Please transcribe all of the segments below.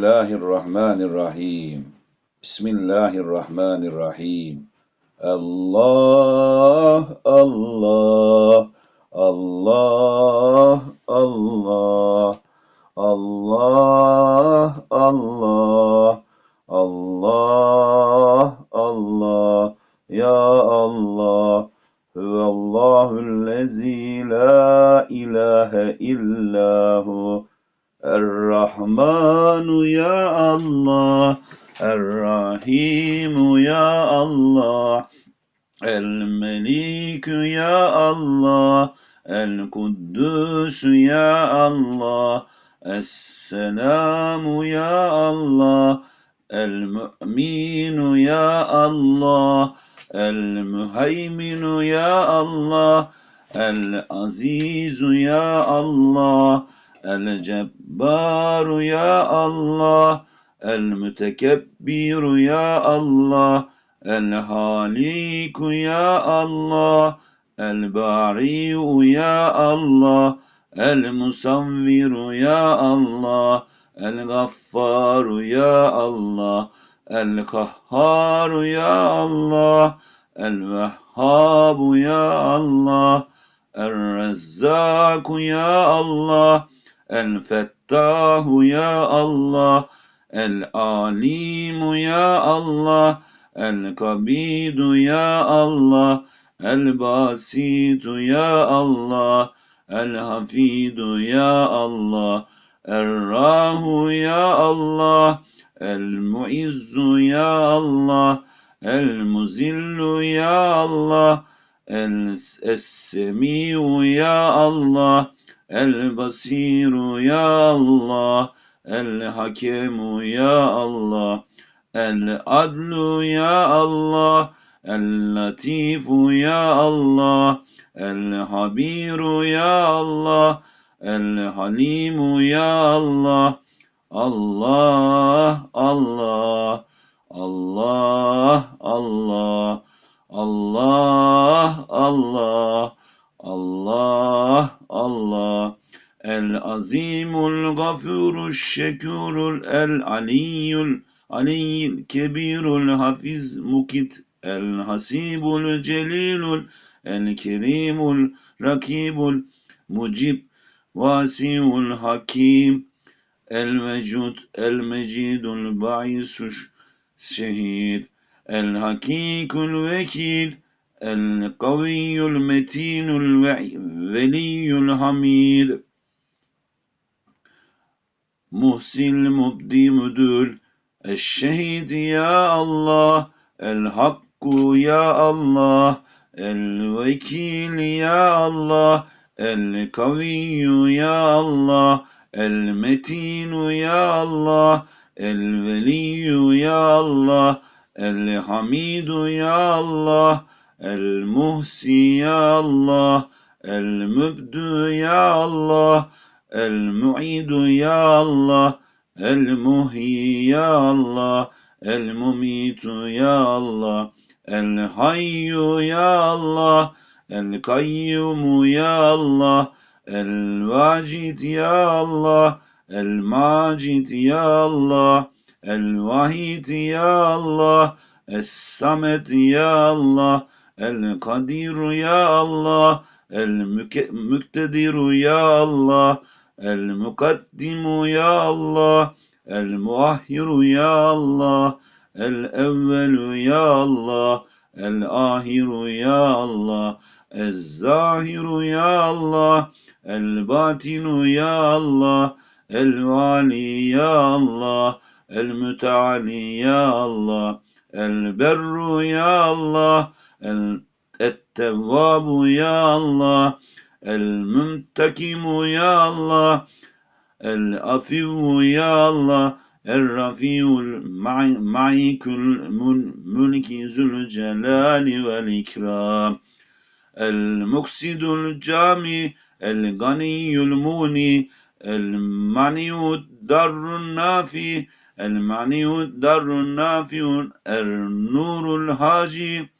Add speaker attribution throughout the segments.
Speaker 1: Bismillahirrahmanirrahim. Bismillahirrahmanirrahim. Allah, Allah, Allah, Allah, Allah, Allah, Allah, Allah, Ya Allah, Huvallahüllezî la ilahe illahu. الرحمن يا الله الرحيم يا الله المليك يا الله القدوس يا الله السلام يا الله المؤمن يا الله المهيمن يا الله العزيز يا الله. El Cebbaru ya Allah, El Mütekebbiru ya Allah, El Haliku ya Allah, El Bari'u ya Allah, El Musavviru ya Allah, El Gaffaru ya Allah, El Kahharu ya Allah, El Vehhabu ya Allah, El Rezzaku ya Allah, El Fettahu ya Allah, El Alimu ya Allah, El Kabidu ya Allah, El Basitu ya Allah, El Hafidu ya Allah, El Rahu ya Allah, El Muizzu ya Allah, El Muzillu ya Allah, El Semiu ya Allah, El Basiru ya Allah, El Hakemu ya Allah, El Adlu ya Allah, El Latifu ya Allah, El Habiru ya Allah, El Halimu ya Allah, Allah, Allah, Allah, Allah, Allah, Allah, Allah, Allah. El-Azimul Gafurul Şekurul El-Aliyyul Aliyyil Kebirul Hafiz Mukit El-Hasibul Celilul El-Kerimul Rakibul Mucib Vasiul Hakim El-Mecud El-Mecidul Ba'isuş Şehir El-Hakikul Vekil القوي المتين الولي الحميد محسن المبدي مدل الشهيد يا الله الحق يا الله الوكيل يا الله القوي يا الله المتين يا الله الولي يا الله الحميد يا الله El-Muhsi ya Allah, El-Mübdü ya Allah, El-Mu'idu ya Allah, El-Muhi ya Allah, El-Mumitu ya Allah, El-Hayyu ya Allah, El-Kayyumu ya Allah, El-Vacid ya Allah, El-Macid ya Allah, El-Vahid ya Allah, Es-Samed ya Allah, el El Kadir ya Allah El Müktedir ya Allah El Mukaddimu ya Allah El Muahhiru ya Allah El Evvelu ya Allah El Ahiru ya Allah El Zahiru ya Allah El Batinu ya Allah El Vali ya Allah El Müteali ya Allah El Berru ya Allah El Ettevvabu ya Allah. El Mümtekimu ya Allah. El Afivu ya Allah. الرفيع المعيك الملك ذو الجلال والإكرام المكسد الجامي الغني الموني المعني الدر النافي المعني الدر النافي النور الهاجي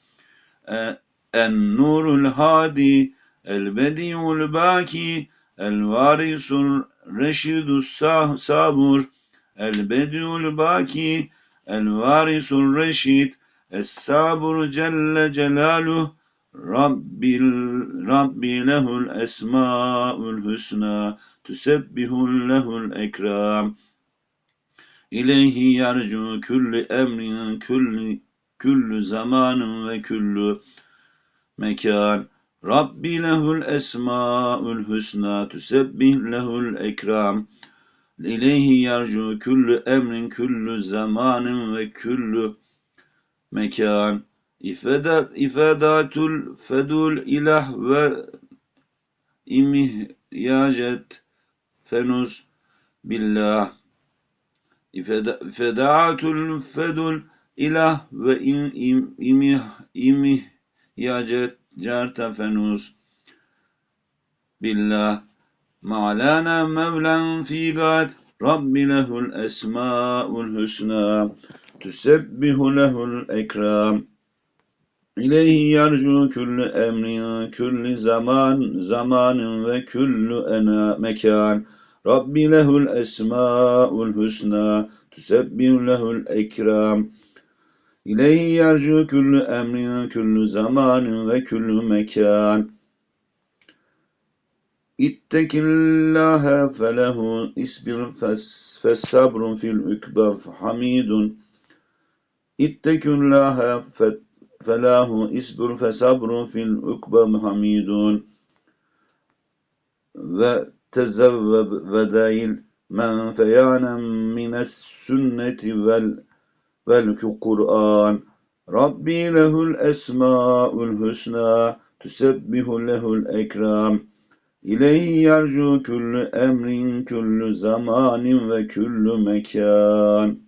Speaker 1: النور الهادي البديع الباكي الوارث الرشيد الصابر البديع الباكي الوارث الرشيد الصابر جل جلاله رب رب له الأسماء الحسنى تسبح له الأكرام إليه يرجو كل أمر كل küllü zamanın ve küllü mekan. Rabbi lehul esmaül hüsna tüsebbih lehul ekram. İleyhi yercu küllü emrin küllü zamanın ve küllü mekan. İfedat, ifedatül fedul ilah ve imihyacet fenus billah. İfedatül fedul İlah ve im, im, imih, imih yacet certefenus billah. Ma'lana mevlen fi gad. Rabbi lehul esma'ul husna. Tüsebbihu lehul ekram. İleyhi yarcu küllü emrin, küllü zaman, zamanın ve küllü ena mekan. Rabbi lehul esma'ul husna, tüsebbihu lehul ekram. İleyhi yercu küllü emrin, küllü zamanın ve küllü mekan. İttekillâhe felehu isbir fessabrun fil ükber hamidun. İttekillâhe felahu isbir fesabrun fil ükber hamidun. Ve tezevveb ve dail men feyanem mines sünneti vel velki Kur'an. Rabbi lehul esmaul husna tüsebbihu lehul ekram. İleyhi yercu küllü emrin, küllü zamanin ve küllü mekan.